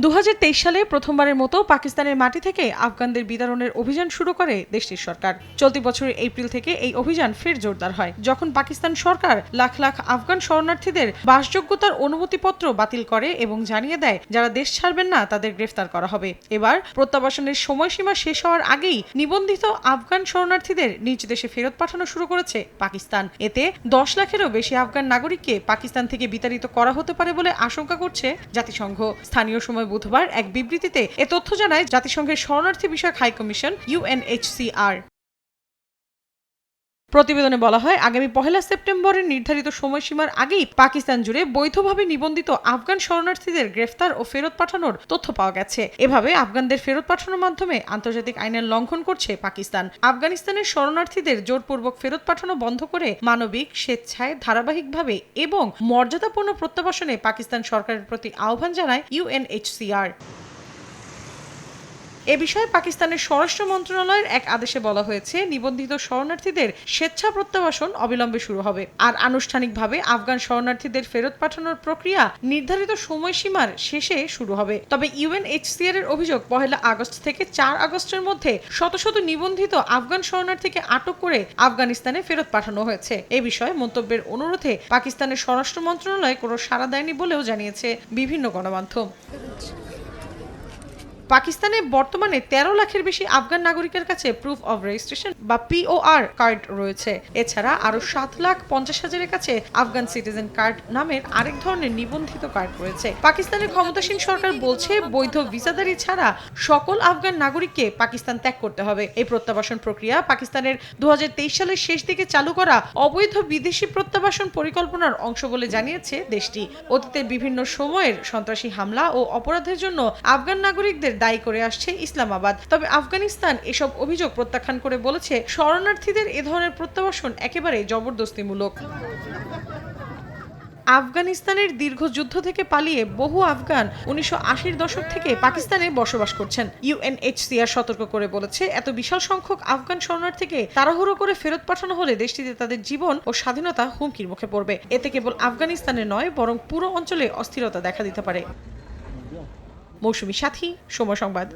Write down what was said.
দু হাজার তেইশ সালে প্রথমবারের মতো পাকিস্তানের মাটি থেকে আফগানদের বিতরণের অভিযান শুরু করে দেশটির সরকার। চলতি বছরের এপ্রিল থেকে এই অভিযান ফের জোরদার হয়। যখন পাকিস্তান সরকার লাখ লাখ আফগান শরণার্থীদের বাসযোগ্যতার অনুমতিপত্র বাতিল করে এবং জানিয়ে দেয়, যারা দেশ ছাড়বেন না, তাদের গ্রেফতার করা হবে। এবার প্রত্যাবাসনের সময়সীমা শেষ হওয়ার আগেই নিবন্ধিত আফগান শরণার্থীদের নিজ দেশে ফেরত পাঠানো শুরু করেছে পাকিস্তান। এতে দশ লাখেরও বেশি আফগান নাগরিককে পাকিস্তান থেকে বিতাড়িত করা হতে পারে বলে আশঙ্কা করছে জাতিসংঘ। স্থানীয় সময় বুধবার এক বিবৃতিতে এ তথ্য জানায় জাতিসংঘের শরণার্থী বিষয়ক হাই কমিশন ইউএনএইচসিআর। প্রতিবেদনে বলা হয়, আগামী পহেলা সেপ্টেম্বরের নির্ধারিত সময়সীমার আগেই পাকিস্তান জুড়ে বৈধভাবে নিবন্ধিত আফগান শরণার্থীদের গ্রেফতার ও ফেরত পাঠানোর তথ্য পাওয়া গেছে। এভাবে আফগানদের ফেরত পাঠানোর মাধ্যমে আন্তর্জাতিক আইনের লঙ্ঘন করছে পাকিস্তান। আফগানিস্তানের শরণার্থীদের জোরপূর্বক ফেরত পাঠানো বন্ধ করে মানবিক, স্বেচ্ছায়, ধারাবাহিকভাবে এবং মর্যাদাপূর্ণ প্রত্যাবাসনে পাকিস্তান সরকারের প্রতি আহ্বান জানায় ইউএনএইচসিআর। এ বিষয়ে পাকিস্তানের স্বরাষ্ট্র মন্ত্রণালয়ের এক আদেশে বলা হয়েছে, নিবন্ধিত শরণার্থীদের স্বেচ্ছা প্রত্যাবাসন অবিলম্বে শুরু হবে। আর আনুষ্ঠানিকভাবে আফগান শরণার্থীদের ফেরত পাঠানোর প্রক্রিয়া নির্ধারিত সময়সীমার শেষে শুরু হবে। তবে ইউএনএইচসিআর এর অভিযোগ, পহেলা আগস্ট থেকে চার আগস্টের মধ্যে শত শত নিবন্ধিত আফগান শরণার্থীকে আটক করে আফগানিস্তানে ফেরত পাঠানো হয়েছে। এ বিষয়ে মন্তব্যের অনুরোধে পাকিস্তানের স্বরাষ্ট্র মন্ত্রণালয় কোনো সাড়া দেয়নি বলেও জানিয়েছে বিভিন্ন গণমাধ্যম। পাকিস্তানে বর্তমানে তেরো লাখের বেশি আফগান নাগরিকের কাছে প্রুফ অব রেজিস্ট্রেশন বা পিওআর কার্ড রয়েছে। এছাড়া আরও সাত লাখ পঞ্চাশ হাজারের কাছে আফগান সিটিজেন কার্ড নামের আরেক ধরনের নিবন্ধিত কার্ড রয়েছে। পাকিস্তানের ক্ষমতাসীন সরকার বলছে, বৈধ ভিসাদারি ছাড়া সকল আফগান নাগরিককে পাকিস্তান ত্যাগ করতে হবে। এই প্রত্যাবাসন প্রক্রিয়া পাকিস্তানের দু হাজার তেইশ সালের শেষ দিকে চালু করা অবৈধ বিদেশি প্রত্যাবাসন পরিকল্পনার অংশ বলে জানিয়েছে দেশটি। অতীতের বিভিন্ন সময়ের সন্ত্রাসী হামলা ও অপরাধের জন্য আফগান নাগরিকদের দায়ী করে আসছে ইসলামাবাদ। তবে আফগানিস্তান এসব অভিযোগ প্রত্যাখ্যান করে বলেছে, শরণার্থীদের এ ধরনের প্রত্যাবাসন একেবারে জবরদস্তিমূলক। আফগানিস্তানের দীর্ঘ যুদ্ধ থেকে পালিয়ে বহু আফগান উনিশশো দশক থেকে পাকিস্তানে বসবাস করছেন। ইউএনএইচসিআর সতর্ক করে বলেছে, এত বিশাল সংখ্যক আফগান শরণার্থীকে তাড়াহুড়ো করে ফেরত পাঠানো হলে দেশটিতে তাদের জীবন ও স্বাধীনতা হুমকির মুখে পড়বে। এতে কেবল আফগানিস্তানে নয়, বরং পুরো অঞ্চলে অস্থিরতা দেখা দিতে পারে। মৌসুমী সাথী সময় সংবাদ।